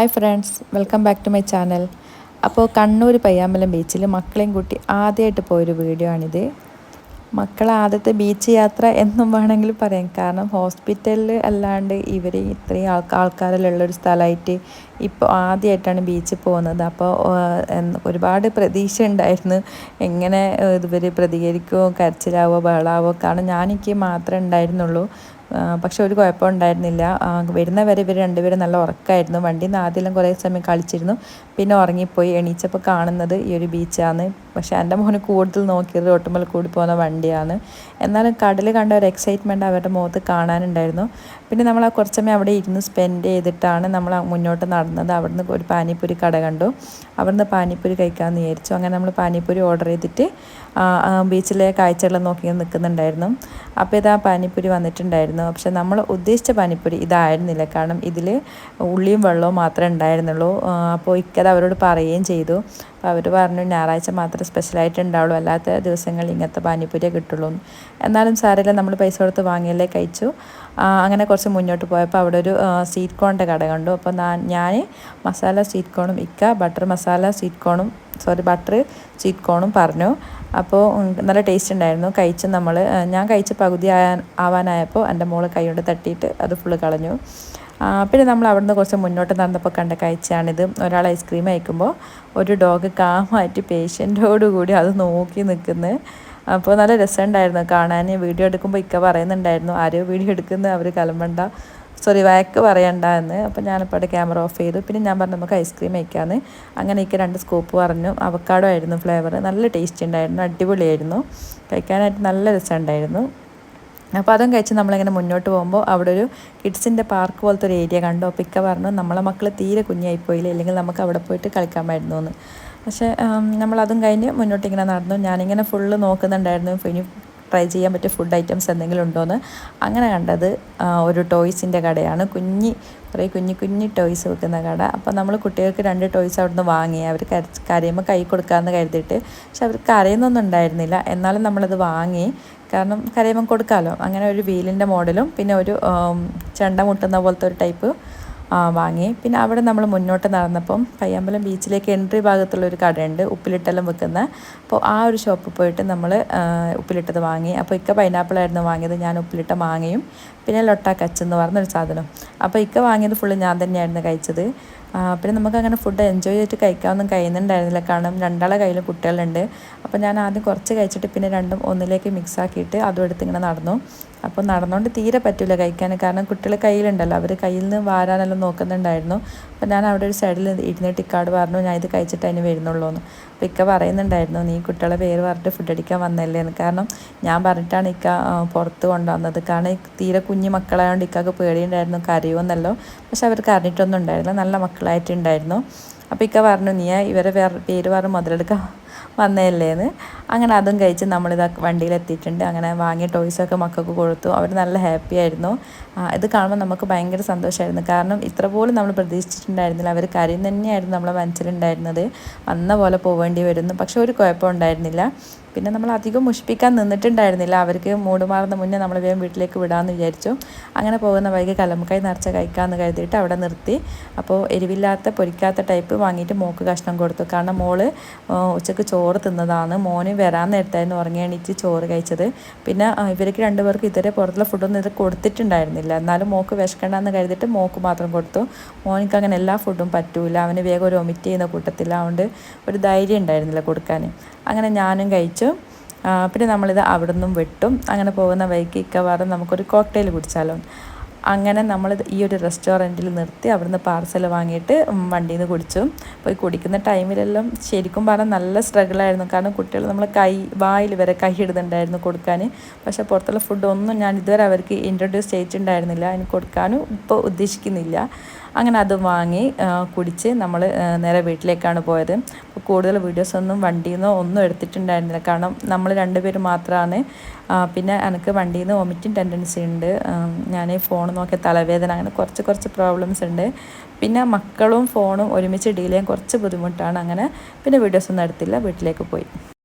Hi friends welcome back to my channel അപ്പോൾ കണ്ണൂർ പയ്യാമ്പലം ബീച്ചിൽ മക്കളെയും കൂട്ടി ആദ്യമായിട്ട് പോയൊരു വീഡിയോ ആണിത്. മക്കളെ ആദ്യത്തെ ബീച്ച് യാത്ര എന്നും വേണമെങ്കിൽ പറയാം. കാരണം ഹോസ്പിറ്റലിൽ അല്ലാണ്ട് ഇവർ ഇത്രയും ആൾക്കാർ ആൾക്കാരിലുള്ളൊരു സ്ഥലമായിട്ട് ഇപ്പോൾ ആദ്യമായിട്ടാണ് ബീച്ചിൽ പോകുന്നത്. അപ്പോൾ ഒരുപാട് പ്രതീക്ഷ ഉണ്ടായിരുന്നു. എങ്ങനെ ഇതുവരെ പ്രതികരിക്കുമോ കരച്ചിലാവോ ബഹളാവോ കാരണം ഞാനെനിക്ക് മാത്രമേ ഉണ്ടായിരുന്നുള്ളൂ. പക്ഷെ ഒരു കുഴപ്പം ഉണ്ടായിരുന്നില്ല. വരുന്നവരെ ഇവർ രണ്ടുപേരും നല്ല ഉറക്കമായിരുന്നു വണ്ടി നിന്ന് ആദ്യം കുറേ സമയം കളിച്ചിരുന്നു. പിന്നെ ഉറങ്ങിപ്പോയി. എണീച്ചപ്പോൾ കാണുന്നത് ഈ ഒരു ബീച്ചാണ്. പക്ഷെ എന്റെ മോന് കൂടുതൽ നോക്കിയത് ഒട്ടുമ്പോൾ കൂടി പോകുന്ന വണ്ടിയാണ്. എന്നാലും കടൽ കണ്ട ഒരു എക്സൈറ്റ്മെന്റ് അവരുടെ മുഖത്ത് കാണാനുണ്ടായിരുന്നു. പിന്നെ നമ്മൾ ആ കുറച്ച് സമയം അവിടെ ഇരുന്ന് സ്പെൻഡ് ചെയ്തിട്ടാണ് നമ്മൾ മുന്നോട്ട് നടന്നത്. അവിടുന്ന് ഒരു പാനിപ്പൂരി കട കണ്ടു. അവിടുന്ന് പാനിപ്പൂരി കഴിക്കാമെന്ന് വിചാരിച്ചു. അങ്ങനെ നമ്മൾ പാനിപ്പൂരി ഓർഡർ ചെയ്തിട്ട് ബീച്ചിലെ കാഴ്ചകൾ നോക്കി നിൽക്കുന്നുണ്ടായിരുന്നു. അപ്പോൾ ഇതാ പാനിപ്പൂരി വന്നിട്ടുണ്ടായിരുന്നു. പക്ഷെ നമ്മൾ ഉദ്ദേശിച്ച പാനിപ്പൊരി ഇതായിരുന്നില്ല. കാരണം ഇതിൽ ഉള്ളിയും വെള്ളവും മാത്രമേ ഉണ്ടായിരുന്നുള്ളൂ. അപ്പോൾ ഇക്കത് അവരോട് പറയുകയും ചെയ്തു. അപ്പോൾ അവർ പറഞ്ഞു ഞായറാഴ്ച മാത്രമേ സ്പെഷ്യലായിട്ട് ഉണ്ടാവുള്ളൂ. അല്ലാത്ത ദിവസങ്ങളിൽ ഇങ്ങനത്തെ പാനിപ്പൊരിയെ കിട്ടുള്ളൂ. എന്നാലും സാരമില്ല. നമ്മൾ പൈസ കൊടുത്ത് വാങ്ങിയല്ലേ കഴിച്ചു. അങ്ങനെ കുറച്ച് മുന്നോട്ട് പോയപ്പോൾ അവിടെ ഒരു സ്വീറ്റ് കോണിന്റെ കട കണ്ടു. അപ്പോൾ ഞാൻ മസാല സ്വീറ്റ് കോണും ഇക്ക ബട്ടർ മസാല സ്വീറ്റ് കോണും സോറി ബട്ടർ സ്വീറ്റ് കോണും പറഞ്ഞു. അപ്പോൾ നല്ല ടേസ്റ്റ് ഉണ്ടായിരുന്നു. കഴിച്ച് നമ്മൾ ഞാൻ കഴിച്ച് പകുതി ആവാനായപ്പോൾ എന്റെ മോൾ കൈ കൊണ്ട് തട്ടിയിട്ട് അത് ഫുള്ള് കളഞ്ഞു. പിന്നെ നമ്മൾ അവിടുന്ന് കുറച്ച് മുന്നോട്ട് നടന്നപ്പോൾ കണ്ട കാഴ്ചയാണിത് ഒരാൾ ഐസ്ക്രീം അയക്കുമ്പോൾ ഒരു ഡോഗ് കാമായിട്ട് പേഷ്യന്റോടുകൂടി അത് നോക്കി നിൽക്കുന്നത് അപ്പോൾ നല്ല രസമുണ്ടായിരുന്നു കാണാൻ. വീഡിയോ എടുക്കുമ്പോൾ ഇക്ക പറയുന്നുണ്ടായിരുന്നു ആരോ വീഡിയോ എടുക്കുന്നത് അവർ കലമ്പണ്ട. സോറി വഴക്ക് പറയണ്ട എന്ന്. അപ്പോൾ ഞാനിപ്പോൾ അവിടെ ക്യാമറ ഓഫ് ചെയ്തു. പിന്നെ ഞാൻ പറഞ്ഞു നമുക്ക് ഐസ്ക്രീം വയ്ക്കാമെന്ന് അങ്ങനെ എനിക്ക് രണ്ട് സ്കൂപ്പ് പറഞ്ഞു. അവക്കാടോ ആയിരുന്നു ഫ്ലേവർ നല്ല ടേസ്റ്റ് ഉണ്ടായിരുന്നു. അടിപൊളിയായിരുന്നു. കഴിക്കാനായിട്ട് നല്ല രസമുണ്ടായിരുന്നു. അപ്പോൾ അതും കഴിച്ച് നമ്മളിങ്ങനെ മുന്നോട്ട് പോകുമ്പോൾ അവിടെ ഒരു കിഡ്സിന്റെ പാർക്ക് പോലത്തെ ഒരു ഏരിയ കണ്ടു. അപ്പോൾ ഇക്ക പറഞ്ഞു നമ്മളെ മക്കൾ തീരെ കുഞ്ഞായിപ്പോയില്ല? അല്ലെങ്കിൽ നമുക്ക് അവിടെ പോയിട്ട് കളിക്കാമായിരുന്നു എന്ന്. പക്ഷേ നമ്മളതും കഴിഞ്ഞ് മുന്നോട്ടിങ്ങനെ നടന്നു. ഞാനിങ്ങനെ ഫുള്ള് നോക്കുന്നുണ്ടായിരുന്നു. ഇനി ട്രൈ ചെയ്യാൻ പറ്റിയ ഫുഡ് ഐറ്റംസ് എന്തെങ്കിലും ഉണ്ടോയെന്ന് അങ്ങനെ കണ്ടത് ഒരു ടോയ്സിന്റെ കടയാണ്. കുഞ്ഞി കുറേ കുഞ്ഞി കുഞ്ഞി ടോയ്സ് വെക്കുന്ന കട. അപ്പോൾ നമ്മൾ കുട്ടികൾക്ക് രണ്ട് ടോയ്സ് അവിടുന്ന് വാങ്ങി. അവർ കരയുമ്പോൾ കൈ കൊടുക്കാമെന്ന് കരുതിയിട്ട്. പക്ഷെ അവർ കരയുന്നൊന്നും ഉണ്ടായിരുന്നില്ല. എന്നാലും നമ്മളത് വാങ്ങി. കാരണം കരയുമ്പം കൊടുക്കാമല്ലോ അങ്ങനെ ഒരു വീലിന്റെ മോഡലും പിന്നെ ഒരു ചെണ്ട മുട്ടുന്ന പോലത്തെ ഒരു ടൈപ്പ് വാങ്ങി. പിന്നെ അവിടെ നമ്മൾ മുന്നോട്ട് നടന്നപ്പം പയ്യാമ്പലം ബീച്ചിലേക്ക് എൻട്രി ഭാഗത്തുള്ള ഒരു കടയുണ്ട് ഉപ്പിലിട്ടെല്ലാം വെക്കുന്ന. അപ്പോൾ ആ ഒരു ഷോപ്പിൽ പോയിട്ട് നമ്മൾ ഉപ്പിലിട്ടത് വാങ്ങി. അപ്പോൾ ഇക്ക പൈനാപ്പിൾ ആയിരുന്നു വാങ്ങിയത് ഞാൻ ഉപ്പിലിട്ട മാങ്ങയും പിന്നെ ലൊട്ട കച്ചെന്ന് പറഞ്ഞൊരു സാധനം. അപ്പോൾ ഇക്ക വാങ്ങിയത് ഫുള്ള് ഞാൻ തന്നെയായിരുന്നു കഴിച്ചത്. പിന്നെ നമുക്ക് അങ്ങനെ ഫുഡ് എൻജോയ് ചെയ്തിട്ട് കഴിക്കാനൊന്നും കഴിയുന്നുണ്ടായിരുന്നില്ല. കാരണം രണ്ടാളെ കയ്യിൽ കുട്ടികളുണ്ട്. അപ്പോൾ ഞാൻ ആദ്യം കുറച്ച് കഴിച്ചിട്ട് പിന്നെ രണ്ടും ഒന്നിലേക്ക് മിക്സ് ആക്കിയിട്ട് അതും എടുത്ത് ഇങ്ങനെ നടന്നു. അപ്പോൾ നടന്നുകൊണ്ട് തീരെ പറ്റില്ല കഴിക്കാൻ കാരണം കുട്ടികൾ കയ്യിലുണ്ടല്ലോ. അവർ കയ്യിൽ നിന്ന് വാരാനെല്ലാം നോക്കുന്നുണ്ടായിരുന്നു. അപ്പോൾ ഞാൻ അവിടെ ഒരു സൈഡിൽ ഇരുന്നിട്ട് ഇക്കാട് പറഞ്ഞു ഞാൻ ഇത് കഴിച്ചിട്ട് അതിന് വരുന്നുള്ളൂ എന്ന്. അപ്പോൾ ഇക്ക പറയുന്നുണ്ടായിരുന്നു നീ കുട്ടികളെ പേര് പറഞ്ഞിട്ട് ഫുഡ് അടിക്കാൻ വന്നല്ലേ എന്ന്. കാരണം ഞാൻ പറഞ്ഞിട്ടാണ് ഇക്ക പുറത്ത് കൊണ്ടുവന്നത്. കാരണം തീരെ കുഞ്ഞു മക്കളായതുകൊണ്ട് ഇക്കൊക്കെ പേടിയുണ്ടായിരുന്നു കരയുമെന്നല്ലോ. പക്ഷെ അവർക്ക് അറിഞ്ഞിട്ടൊന്നും ഉണ്ടായിരുന്നില്ല. നല്ല മക്കളായിട്ടുണ്ടായിരുന്നു. അപ്പോൾ ഇക്ക പറഞ്ഞു നീ ഇവരെ പേര് പറഞ്ഞ് മുതലെടുക്കാം. വന്നതല്ലേന്ന്. അങ്ങനെ അതും കഴിച്ച് നമ്മളിത് വണ്ടിയിലെത്തിയിട്ടുണ്ട്. അങ്ങനെ വാങ്ങിയ ടോയ്സൊക്കെ മക്കൾക്ക് കൊടുത്തു. അവർ നല്ല ഹാപ്പി ആയിരുന്നു. ഇത് കാണുമ്പോൾ നമുക്ക് ഭയങ്കര സന്തോഷമായിരുന്നു കാരണം ഇത്ര പോലും നമ്മൾ പ്രതീക്ഷിച്ചിട്ടുണ്ടായിരുന്നില്ല. അവർ കരയും തന്നെയായിരുന്നു നമ്മളെ മനസ്സിലുണ്ടായിരുന്നത്. വന്ന പോലെ പോവേണ്ടി വരുന്നു. പക്ഷെ ഒരു കുഴപ്പം ഉണ്ടായിരുന്നില്ല. പിന്നെ നമ്മൾ അധികം മുഷിപ്പിക്കാൻ നിന്നിട്ടുണ്ടായിരുന്നില്ല. അവർക്ക് മൂട് മാറുന്ന മുന്നേ നമ്മൾ വേഗം വീട്ടിലേക്ക് വിടാമെന്ന് വിചാരിച്ചു. അങ്ങനെ പോകുന്ന വൈകി കലമക്കായി നിറച്ച കഴിക്കാമെന്ന് കരുതിയിട്ട് അവിടെ നിർത്തി. അപ്പോൾ എരിവില്ലാത്ത പൊരിക്കാത്ത ടൈപ്പ് വാങ്ങിയിട്ട് മോക്ക് കഷ്ണം കൊടുത്തു. കാരണം മോൾ ഉച്ചയ്ക്ക് ചോറ് തിന്നതാണ്. മോന് വരാൻ നേരത്തായിരുന്നു ഉറങ്ങി എണീറ്റ് ചോറ് കഴിച്ചത്. പിന്നെ ഇവർക്ക് രണ്ടുപേർക്ക് ഇതുവരെ പുറത്തുള്ള ഫുഡൊന്നും ഇത് കൊടുത്തിട്ടുണ്ടായിരുന്നില്ല. എന്നാലും മോക്ക് വിശക്കണ്ടെന്ന് കരുതിയിട്ട് മോക്ക് മാത്രം കൊടുത്തു. മോനിക്ക് അങ്ങനെ എല്ലാ ഫുഡും പറ്റൂല. അവന് വേഗം ഒരു ഒമിറ്റ് ചെയ്യുന്ന കൂട്ടത്തിൽ അതുകൊണ്ട് ഒരു ധൈര്യം ഉണ്ടായിരുന്നില്ല കൊടുക്കാൻ. അങ്ങനെ ഞാനും കഴിച്ചു. പിന്നെ നമ്മളിത് അവിടെ നിന്നും വെട്ടും. അങ്ങനെ പോകുന്ന വഴിക്ക് ഇക്കവാറും നമുക്കൊരു കോക്ടെയിൽ കുടിച്ചാലോ. അങ്ങനെ നമ്മൾ ഈ ഒരു റെസ്റ്റോറന്റിൽ നിർത്തി അവിടുന്ന് പാർസൽ വാങ്ങിയിട്ട് വണ്ടിയിൽ നിന്ന് കുടിച്ചു. പോയി കുടിക്കുന്ന ടൈമിലെല്ലാം ശരിക്കും പറഞ്ഞാൽ നല്ല സ്ട്രഗിളായിരുന്നു കാരണം കുട്ടികൾ നമ്മൾ കൈ വായിൽ വരെ കൈ ഇടുന്നുണ്ടായിരുന്നു കൊടുക്കാൻ. പക്ഷേ പുറത്തുള്ള ഫുഡ് ഒന്നും ഞാൻ ഇതുവരെ അവർക്ക് ഇൻട്രൊഡ്യൂസ് ചെയ്തിട്ടുണ്ടായിരുന്നില്ല. അതിന് കൊടുക്കാനും ഇപ്പോൾ ഉദ്ദേശിക്കുന്നില്ല. അങ്ങനെ അത് വാങ്ങി കുടിച്ച് നമ്മൾ നേരെ വീട്ടിലേക്കാണ് പോയത്. അപ്പോൾ കൂടുതൽ വീഡിയോസൊന്നും വണ്ടിയിൽ നിന്നോ ഒന്നും എടുത്തിട്ടുണ്ടായിരുന്നില്ല. കാരണം നമ്മൾ രണ്ടുപേരും മാത്രമാണ് പിന്നെ എനിക്ക് വണ്ടിയിൽ നിന്ന് വൊമിറ്റിംഗ് ടെൻഡൻസി ഉണ്ട്. ഞാൻ ഫോൺ നോക്കിയ തലവേദന അങ്ങനെ കുറച്ച് കുറച്ച് പ്രോബ്ലംസ് ഉണ്ട്. പിന്നെ മക്കളും ഫോണും ഒരുമിച്ച് ഡീൽ ചെയ്യാൻ കുറച്ച് ബുദ്ധിമുട്ടാണ്. അങ്ങനെ പിന്നെ വീഡിയോസൊന്നും എടുത്തില്ല. വീട്ടിലേക്ക് പോയി.